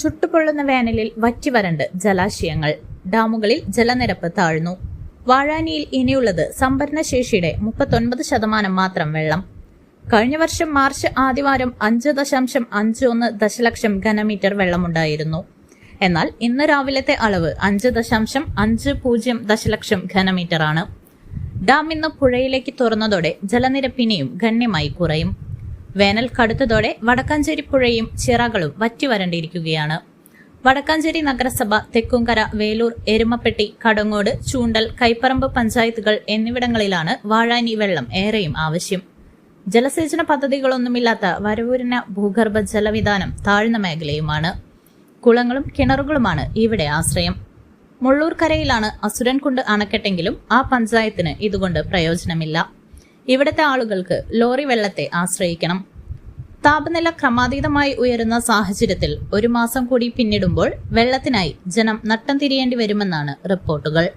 ചുട്ടുപൊള്ളുന്ന വേനലിൽ വറ്റിവരണ്ട് ജലാശയങ്ങൾ. ഡാമുകളിൽ ജലനിരപ്പ് താഴ്ന്നു. വാഴാനിയിൽ ഇനിയുള്ളത് സംഭരണശേഷിയുടെ മുപ്പത്തൊൻപത് ശതമാനം മാത്രം വെള്ളം. കഴിഞ്ഞ വർഷം മാർച്ച് ആദ്യവാരം അഞ്ച് ദശാംശം അഞ്ച് ഒന്ന് ദശലക്ഷം ഘനമീറ്റർ വെള്ളമുണ്ടായിരുന്നു. എന്നാൽ ഇന്ന് രാവിലത്തെ അളവ് അഞ്ച് ദശാംശം അഞ്ച് പൂജ്യം ദശലക്ഷം ഘനമീറ്ററാണ്. ഡാം ഇന്ന് പുഴയിലേക്ക് തുറന്നതോടെ ജലനിരപ്പിനെയും ഗണ്യമായി കുറയും. വേനൽ കടുത്തതോടെ വടക്കാഞ്ചേരി പുഴയും ചിറകളും വറ്റിവരണ്ടിരിക്കുകയാണ്. വടക്കാഞ്ചേരി നഗരസഭ തെക്കുംകര വേലൂർ എരുമപ്പെട്ടി കടങ്ങോട് ചൂണ്ടൽ കൈപ്പറമ്പ് പഞ്ചായത്തുകൾ എന്നിവിടങ്ങളിലാണ് വാഴാനി വെള്ളം ഏറെയും ആവശ്യം. ജലസേചന പദ്ധതികളൊന്നുമില്ലാത്ത വരവൂരിന ഭൂഗർഭ ജലവിധാനം താഴ്ന്ന മേഖലയുമാണ്. കുളങ്ങളും കിണറുകളുമാണ് ഇവിടെ ആശ്രയം. മുള്ളൂർക്കരയിലാണ് അസുരൻകുണ്ട് അണക്കെട്ടെങ്കിലും ആ പഞ്ചായത്തിന് ഇതുകൊണ്ട് പ്രയോജനമില്ല. ഇവിടുത്തെ ആളുകൾക്ക് ലോറി വെള്ളത്തെ ആശ്രയിക്കണം. താപനില ക്രമാതീതമായി ഉയരുന്ന സാഹചര്യത്തിൽ ഒരു മാസം കൂടി പിന്നിടുമ്പോൾ വെള്ളത്തിനായി ജനം നട്ടം തിരിയേണ്ടി വരുമെന്നാണ് റിപ്പോർട്ടുകൾ.